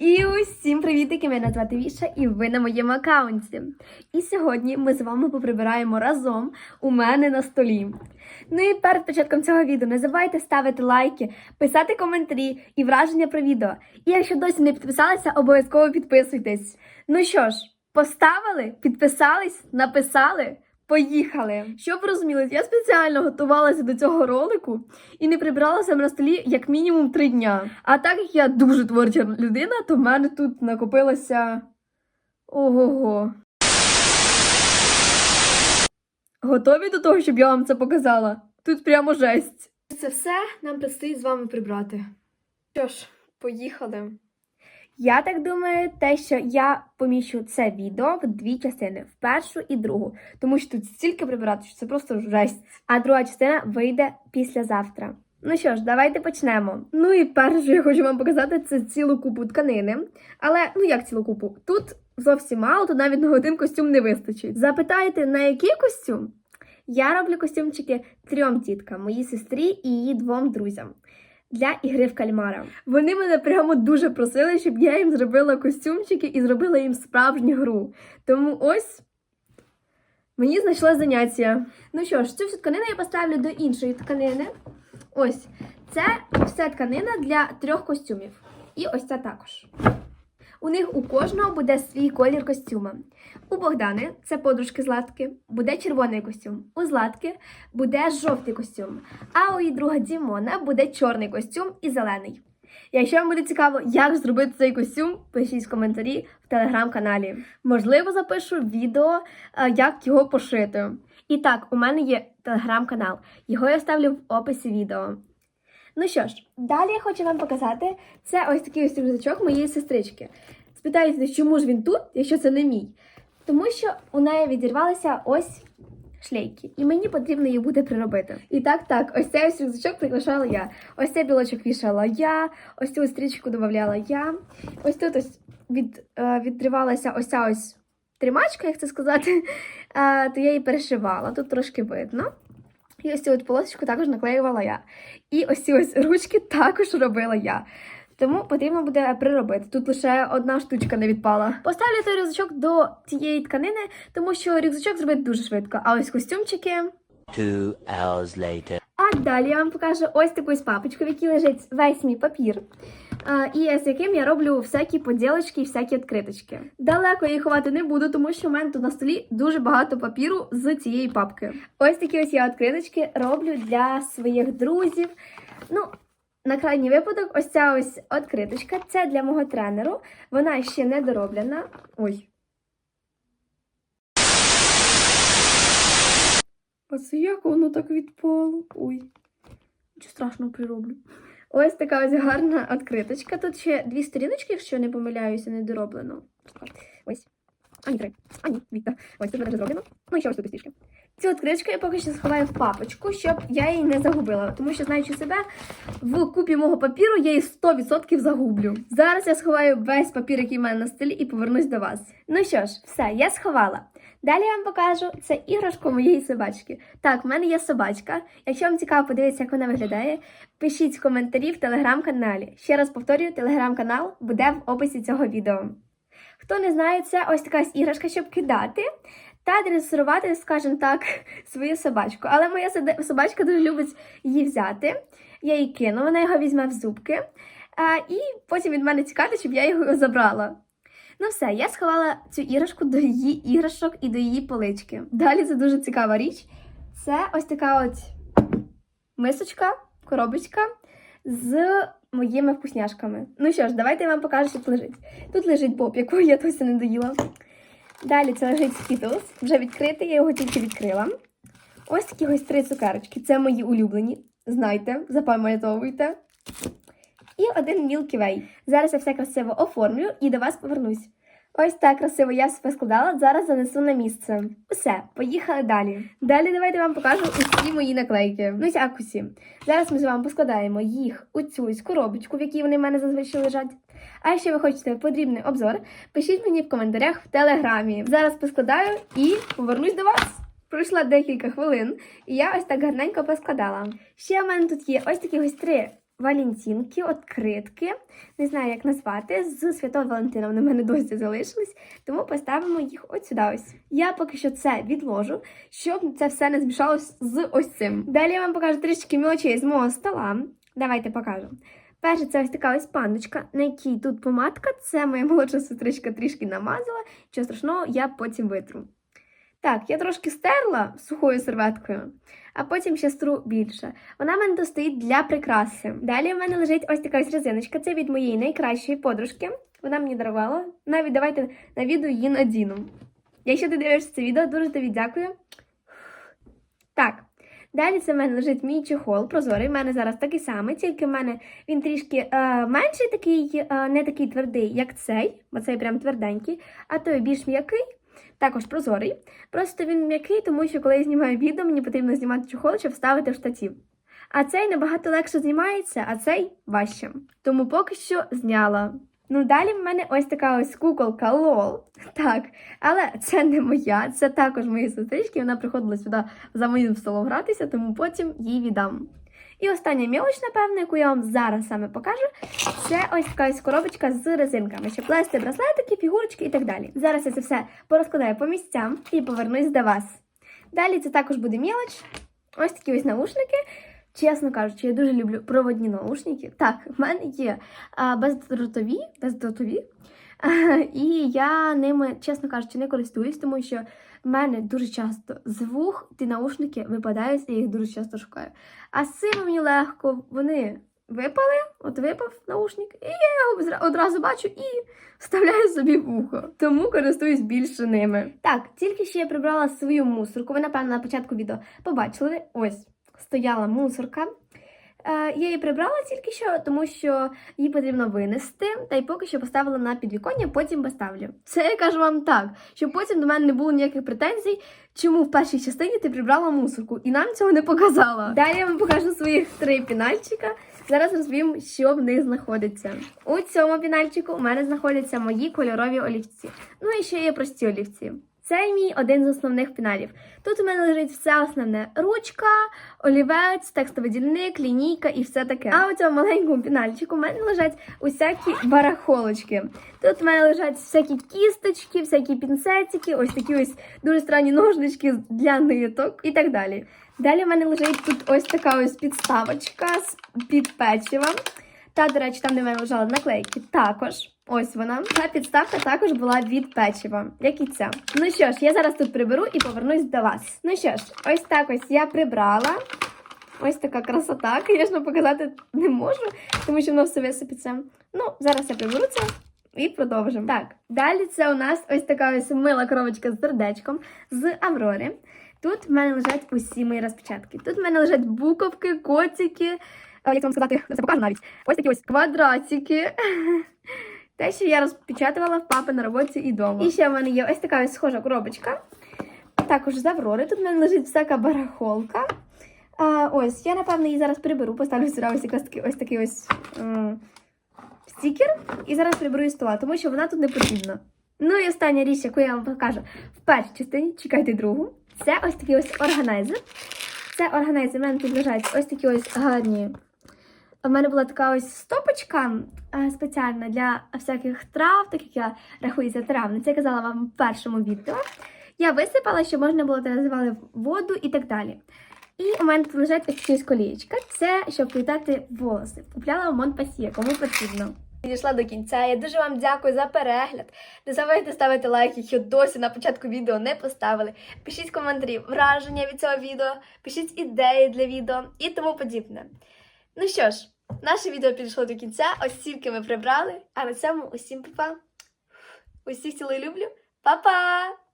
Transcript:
І усім привітики! Мене звати Віша, і ви на моєму аккаунті. І сьогодні ми з вами поприбираємо разом у мене на столі. Ну і перед початком цього відео не забувайте ставити лайки, писати коментарі і враження про відео. І якщо досі не підписалися, обов'язково підписуйтесь. Ну що ж, поставили, підписались, написали. Поїхали! Щоб розуміли, я спеціально готувалася до цього ролику і не прибиралася на столі як мінімум три дня. А так як я дуже творча людина, то в мене тут накопилося ого-го. Готові до того, щоб я вам це показала? Тут прямо жесть. Це все нам предстоїть з вами прибрати. Що ж, поїхали. Я так думаю, те, що я поміщу це відео в дві частини: в першу і другу. Тому що тут стільки прибирати, що це просто жесть. А друга частина вийде післязавтра. Ну що ж, давайте почнемо. Ну і перше, що я хочу вам показати, це цілу купу тканини. Але ну як цілу купу? Тут зовсім мало, то навіть на один костюм не вистачить. Запитаєте, на який костюм? Я роблю костюмчики трьом тіткам, моїй сестрі і її двом друзям. Для ігри в кальмара. Вони мене прямо дуже просили, щоб я їм зробила костюмчики і зробила їм справжню гру. Тому ось мені знайшла заняття. Ну що ж, цю всю тканину я поставлю до іншої тканини. Ось це вся тканина для трьох костюмів. І ось ця також. У них у кожного буде свій колір костюма. У Богдани це подружки Златки, буде червоний костюм. У Златки буде жовтий костюм. А у її друга Дімона буде чорний костюм і зелений. Якщо вам буде цікаво, як зробити цей костюм, пишіть в коментарі в телеграм-каналі. Можливо, запишу відео, е, як його пошити. І так, у мене є телеграм-канал. Його я ставлю в описі відео. Ну що ж, далі я хочу вам показати це ось такий ось рюкзачок моєї сестрички. Спитаєте, чому ж він тут, якщо це не мій? Тому що у неї відірвалися ось шлейки, і мені потрібно її буде приробити. І так, так, ось цей ось рюкзачок прикрашала я. Ось цей білочок вішала я, ось цю стрічку додавала я. Ось тут ось від, е, відривалася ось ця ось тримачка, як це сказати, е, то я її перешивала. Тут трошки видно. І ось цю от полосочку також наклеювала я. І ось ці ось ручки також робила я. Тому потрібно буде приробити. Тут лише одна штучка не відпала. Поставлю той рюкзачок до цієї тканини, тому що рюкзачок зробити дуже швидко. А ось костюмчики. Two hours later. Далі я вам покажу ось таку папочку, в якій лежить весь мій папір. І з яким я роблю всякі поділочки і всякі відкриточки. Далеко їх ховати не буду, тому що в мене тут на столі дуже багато папіру з цієї папки. Ось такі ось я відкриточки роблю для своїх друзів. Ну, на крайній випадок, ось ця ось відкриточка. Це для мого тренеру. Вона ще не дороблена. Ой. А як воно так відпало? Ой. Нічого страшного прироблю. Ось така ось гарна відкриточка. Тут ще дві сторіночки, якщо не помиляюся, не дороблено. Ось. А, ні, три. А, ні, Віта. Ось тут вже зроблено. Ну і ще ось тут трішки. Цю відкриточку я поки що сховаю в папочку, щоб я її не загубила. Тому що, знаючи себе, в купі мого папіру я її 100% загублю. Зараз я сховаю весь папір, який в мене на столі, і повернусь до вас. Ну що ж, все, я сховала. Далі я вам покажу це іграшку моєї собачки. Так, в мене є собачка. Якщо вам цікаво подивитися, як вона виглядає, пишіть коментарі в телеграм-каналі. Ще раз повторюю, телеграм-канал буде в описі цього відео. Хто не знає, це ось така іграшка, щоб кидати та дресирувати, скажімо так, свою собачку. Але моя собачка дуже любить її взяти. Я її кину, вона його візьме в зубки, а, і потім від мене тікати, щоб я його забрала. Ну все, я сховала цю іграшку до її іграшок і до її полички. Далі це дуже цікава річ. Це ось така от мисочка, коробочка з моїми вкусняшками. Ну що ж, давайте я вам покажу, що тут лежить. Тут лежить боб, якого я досі не доїла. Далі це лежить Skittles, вже відкритий, я його тільки відкрила. Ось такі ось три цукерочки. Це мої улюблені. Знайте, запам'ятовуйте. І один Milky Way. Зараз я все красиво оформлю і до вас повернусь. Ось так красиво я все складала, зараз занесу на місце. Усе, поїхали далі. Далі давайте вам покажу усі мої наклейки. Ну як усі. Зараз ми з вами поскладаємо їх у цю ось коробочку, в якій вони в мене зазвичай лежать. А якщо ви хочете подрібний обзор, пишіть мені в коментарях в телеграмі. Зараз поскладаю і повернусь до вас. Пройшла декілька хвилин, і я ось так гарненько поскладала. Ще в мене тут є ось такі ось три валентинки, откритки. Не знаю, як назвати. З Святого Валентина вони в мене досі залишились, тому поставимо їх от сюди ось. Я поки що це відложу, щоб це все не змішалось з ось цим. Далі я вам покажу трішки мелочей з мого стола. Давайте покажу. Перше, це ось така ось пандочка, на якій тут помадка. Це моя молодша сестричка трішки намазала. Що страшного, я потім витру. Так, я трошки стерла сухою серветкою, а потім ще стру більше. Вона в мене тут стоїть для прикраси. Далі в мене лежить ось така ось резиночка. Це від моєї найкращої подружки. Вона мені дарувала. Навіть давайте на відео її надіну. Якщо ти дивишся це відео, дуже тобі дякую. Так. Далі це в мене лежить мій чехол прозорий. У мене зараз такий самий, тільки в мене він трішки е, менший, такий, е, не такий твердий, як цей, бо цей прям тверденький, а той більш м'який, також прозорий. Просто він м'який, тому що коли я знімаю відео, мені потрібно знімати чохол, щоб вставити в штатів. А цей набагато легше знімається, а цей важче. Тому поки що зняла. Ну, далі в мене ось така ось куколка лол. Так, але це не моя, це також моєї сестрички. Вона приходила сюди за моїм столом гратися, тому потім їй віддам. І остання мілоч, напевно, яку я вам зараз саме покажу, це ось така ось коробочка з резинками, щоб плести браслетики, фігурочки і так далі. Зараз я це все порозкладаю по місцям і повернусь до вас. Далі це також буде мілоч. Ось такі ось наушники. Чесно кажучи, я дуже люблю проводні наушники. Так, в мене є а, бездротові, бездротові. І я ними, чесно кажучи, не користуюсь, тому що в мене дуже часто з вух ті наушники випадають, і я їх дуже часто шукаю. А з цим мені легко, вони випали, от випав наушник, і я його одразу бачу і вставляю собі в вухо. Тому користуюсь більше ними. Так, тільки що я прибрала свою мусорку. Ви, напевно, на початку відео побачили. Ось стояла мусорка. Е, я її прибрала тільки що, тому що її потрібно винести, та й поки що поставила на підвіконня, потім поставлю. Це я кажу вам так, щоб потім до мене не було ніяких претензій, чому в першій частині ти прибрала мусорку і нам цього не показала. Далі я вам покажу своїх три пінальчика. Зараз розповім, що в них знаходиться. У цьому пінальчику у мене знаходяться мої кольорові олівці. Ну і ще є прості олівці. Це мій один з основних піналів. Тут у мене лежить все основне: ручка, олівець, текстовий дільник, лінійка і все таке. А у цьому маленькому пінальчику у мене лежать усякі барахолочки. Тут у мене лежать всякі кісточки, всякі пінцетики, ось такі ось дуже странні ножнички для ниток і так далі. Далі в мене лежить тут ось така ось підставочка з під печива. Та, до речі, там, де в мене лежали наклейки, також. Ось вона. Та підставка також була від печива, як і ця. Ну що ж, я зараз тут приберу і повернусь до вас. Ну що ж, ось так ось я прибрала. Ось така красота, звісно, показати не можу, тому що воно все висипеться. Ну, зараз я приберу це і продовжимо. Так, далі це у нас ось така ось мила коробочка з сердечком з Аврори. Тут в мене лежать усі мої розпечатки. Тут в мене лежать буковки, котики. е, Як вам сказати, це покажу навіть. Ось такі ось квадратики. Те, що я розпечатувала в папи на роботі і вдома. І ще в мене є ось така ось схожа коробочка. Також з Аврори. Тут в мене лежить всяка барахолка. А, ось, я напевно її зараз приберу, поставлю сюди ось якраз такий ось такий ось м, стікер. І зараз приберу із стола, тому що вона тут не потрібна. Ну і остання річ, яку я вам покажу в першій частині, чекайте другу. Це ось такий ось органайзер. Це органайзер. У мене тут лежать ось такі ось гарні. У мене була така ось стопочка е, спеціальна для всяких трав, так як я рахуюся травниця. Я казала вам в першому відео. Я висипала, щоб можна було називали воду і так далі. І у мене тут лежать ось такі колієчка. Це щоб плітати волоси. Купляла в Монпасьє, кому потрібно. Підійшла до кінця. Я дуже вам дякую за перегляд. Не забувайте ставити лайк, якщо досі на початку відео не поставили. Пишіть коментарі, враження від цього відео, пишіть ідеї для відео і тому подібне. Ну що ж, наше відео підійшло до кінця. Ось стільки ми прибрали. А на цьому усім па-па. Усіх цілую люблю. Па-па!